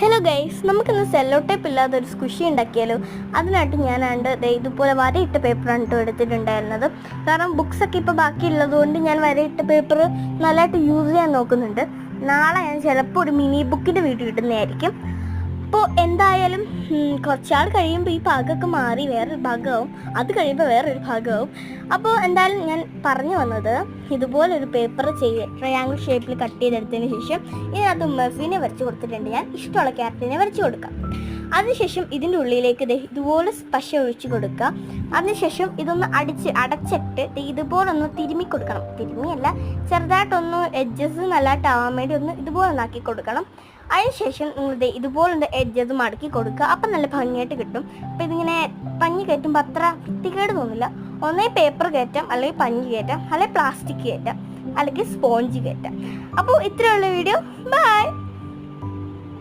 Hello guys നമുക്കിന്ന് cello tape ഇല്ലാതെ ഒരു സ്കുഷി ഉണ്ടാക്കിയാലോ? അതിനായിട്ട് ഞാനാണ്ട് ഇതുപോലെ വരയിട്ട പേപ്പറാണ് കേട്ടോ എടുത്തിട്ടുണ്ടായിരുന്നത്. കാരണം ബുക്സ് ഒക്കെ ഇപ്പോൾ ബാക്കിയുള്ളത് കൊണ്ട് ഞാൻ വരയിട്ട പേപ്പർ നല്ലതായിട്ട് യൂസ് ചെയ്യാൻ നോക്കുന്നുണ്ട്. നാളെ ഞാൻ ചിലപ്പോൾ ഒരു മിനി ബുക്കിന്റെ വീട്ടിൽ കിട്ടുന്നതായിരിക്കും. അപ്പോൾ എന്തായാലും കുറച്ചാൾ കഴിയുമ്പോൾ ഈ ഭാഗമൊക്കെ മാറി വേറൊരു ഭാഗമാവും അത് കഴിയുമ്പോൾ വേറൊരു ഭാഗമാവും അപ്പോൾ എന്തായാലും ഞാൻ പറഞ്ഞു വന്നത് ഇതുപോലൊരു പേപ്പർ ചെയ്ത് ട്രയാങ്കിൾ ഷേപ്പിൽ കട്ട് ചെയ്തെടുത്തതിന് ശേഷം ഇതിനകത്ത് മെഫിനെ വരച്ച് കൊടുത്തിട്ടുണ്ട്. ഞാൻ ഇഷ്ടമുള്ള ക്യാരറ്റിനെ വരച്ച് കൊടുക്കാം. അതിനുശേഷം ഇതിന്റെ ഉള്ളിലേക്ക് ഇതുപോലെ പശ ഒഴിച്ചു കൊടുക്കുക. അതിനുശേഷം ഇതൊന്ന് അടിച്ച് അടച്ചിട്ട് ഇതുപോലൊന്ന് തിരുമ്മി കൊടുക്കണം. തിരുമ്മിയല്ല ചെറുതായിട്ടൊന്ന് എഡ്ജസ് നല്ലതായിട്ടാവാൻ വേണ്ടി ഒന്ന് ഇതുപോലെ ഒന്നാക്കി കൊടുക്കണം. അതിനുശേഷം നിങ്ങൾ ദേ ഇതുപോലെ എഡ്ജസ് മടക്കി കൊടുക്കുക. അപ്പം നല്ല ഭംഗിയായിട്ട് കിട്ടും. അപ്പം ഇതിങ്ങനെ പഞ്ഞി കയറ്റുമ്പോൾ അത്ര വൃത്തികേട് തോന്നില്ല. ഒന്നേ പേപ്പർ കയറ്റാം അല്ലെങ്കിൽ പഞ്ഞി കയറ്റാം അല്ലെങ്കിൽ പ്ലാസ്റ്റിക് കയറ്റാം അല്ലെങ്കിൽ സ്പോഞ്ച് കയറ്റാം. അപ്പോൾ ഇത്രയുള്ള വീഡിയോ ബൈ